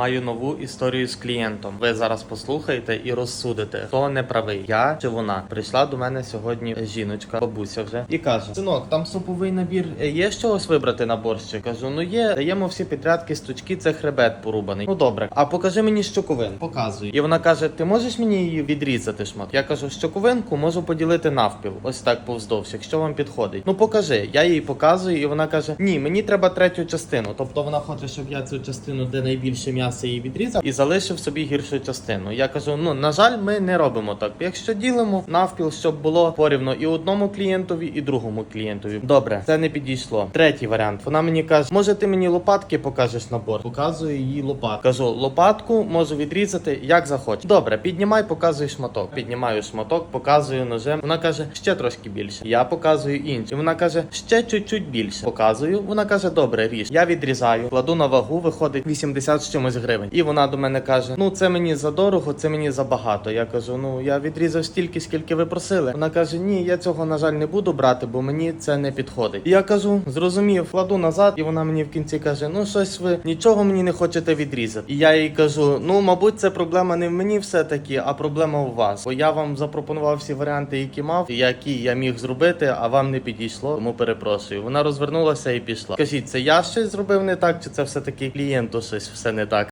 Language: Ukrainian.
маю нову історію з клієнтом. Ви зараз послухаєте і розсудите, хто не правий, я чи вона. Прийшла до мене сьогодні жіночка, бабуся вже, і каже: Синок, там суповий набір. Е, Є з чогось вибрати на борщик? Кажу, ну є, даємо всі підрядки стучки, це хребет порубаний. Ну добре, а покажи мені щоковин. Показую. І вона каже: Ти можеш мені її відрізати шмат? Я кажу, щоковинку можу поділити навпіл. Ось так повздовж, якщо вам підходить. Ну покажи. Я їй показую, і вона каже: Ні, мені треба третю частину. Тобто вона хоче, щоб я цю частину, де найбільше м'яса її відрізав, і залишив собі гіршу частину. Я кажу: ну на жаль, ми не робимо так. Якщо ділимо навпіл, щоб було порівно і одному клієнтові, і другому клієнтові. Добре, це не підійшло. Третій варіант. Вона мені каже: може ти мені лопатки покажеш набор? Показую їй лопатку. Кажу, лопатку можу відрізати як захочеш. Добре, піднімай, показуй шматок. Піднімаю шматок, показую ножем. Вона каже, ще трошки більше. Я показую інше. Вона каже, ще чуть-чуть більше. Показую. Вона каже, добре, ріж. Я відрізаю, кладу на вагу, виходить 80 з чимось гривень. І вона до мене каже: Ну це мені за дорого, це мені за багато. Я кажу, ну я відрізав стільки, скільки ви просили. Вона каже: Ні, я цього на жаль не буду брати, бо мені це не підходить. І я кажу, зрозумів, кладу назад, і вона мені в кінці каже: Ну щось ви нічого мені не хочете відрізати. І я їй кажу: ну мабуть, це проблема не в мені все таки, а проблема у вас. Бо я вам запропонував всі варіанти, які мав, які я міг зробити, а вам не підійшло. Тому перепрошую. Вона розвернулася і пішла. Кажіть, це я щось зробив не так, чи це все таки клієнту щось все не так?